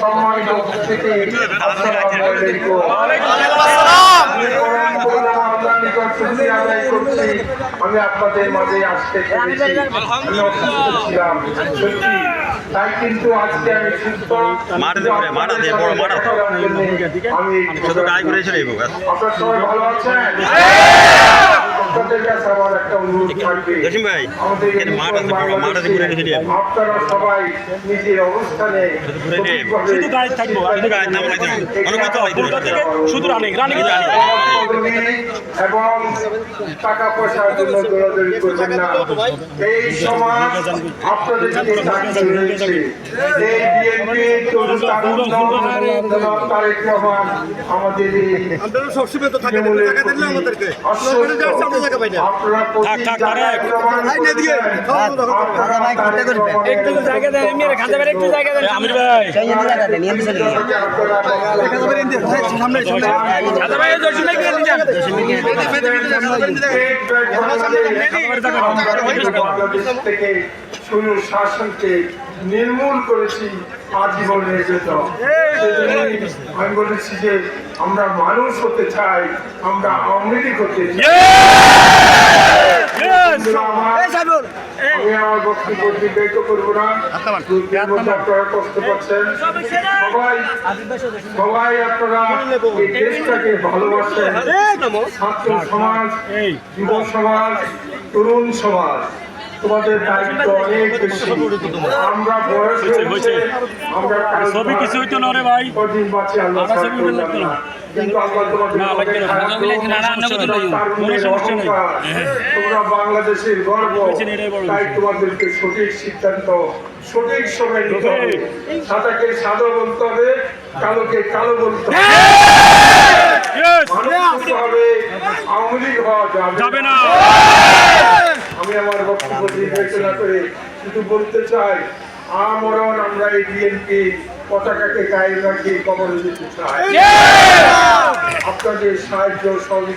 সম্মানিত উপস্থিতি আমি আপনাদের মাঝে আসতে ছিলাম সত্যি তাই কিন্তু আজকে আমি সুস্থ দিয়ে, বড়। আমি গায়ে। আপনার সবাই ভালো আছেন আপনাদের কাছে আমার একটা অনুরোধ থাকবে। আমাদের। আপনারা সবাই নিজের অবস্থানে শুধু গায়ে থাকব, শুধু রানিং। রানিং। জানি এবং টাকা পয়সার জন্য দৌড়াদৌড়ি করবেন না। এই সমাজ আপনাদের তাকিয়ে রয়েছে? এই বিএনপি তরুণ তারেক রহমান আমাদের জায়গা করবেন। একটু জায়গা দেন এমনি খাতে পারে একটু জায়গা দেন। আমির ভাই। সামনে থেকে শাসনকে নির্মূল করেছি আজীবনের জন্য আমি বলেছি যে আমরা মানুষ হতে চাই আমরা আওয়ামী হতে চাই আমি আমার বক্তব্য দীর্ঘায়িত করব না। মধ্যে আপনারা কষ্ট পাচ্ছেন। সবাই সবাই আপনারা এই দেশটাকে ভালোবাসেন। ছাত্র সমাজ যুব সমাজ তরুণ সমাজ। তোমাদের দায়িত্ব অনেক বেশি। আমরা বয়স হয়েছে আমরা কারও কিছু হইতো না রে ভাই। কদিন বাঁচি আল্লাহ আমরা ছাড় লাগতো না। না। কিন্তু আল্লাহ তোমাদের না, লাগবে না। খারাপ ছবি না, না, না, করুন। না, না, তারুণ্যের কোনো সমস্যা নেই। তোমরা বাংলাদেশের গর্ব। বলছেন, এটাই বড় তাই তোমাদেরকে সঠিক সিদ্ধান্ত সঠিক সময় নিতে হবে। সাদাকে সাদা বলতে হবে কালোকে কালো বলতে হবে। মানুষ হবে আওয়ামী লীগ হওয়া যাবে। যাবে না। আমি আমার বক্তব্য বিবেচনা করে শুধু বলতে চাই আমরণ আমরা এই বিএনপি পতাকাকে গায়ে রাখি কবর দিতে চাই। আপনাদের সাহায্য সহযোগিতা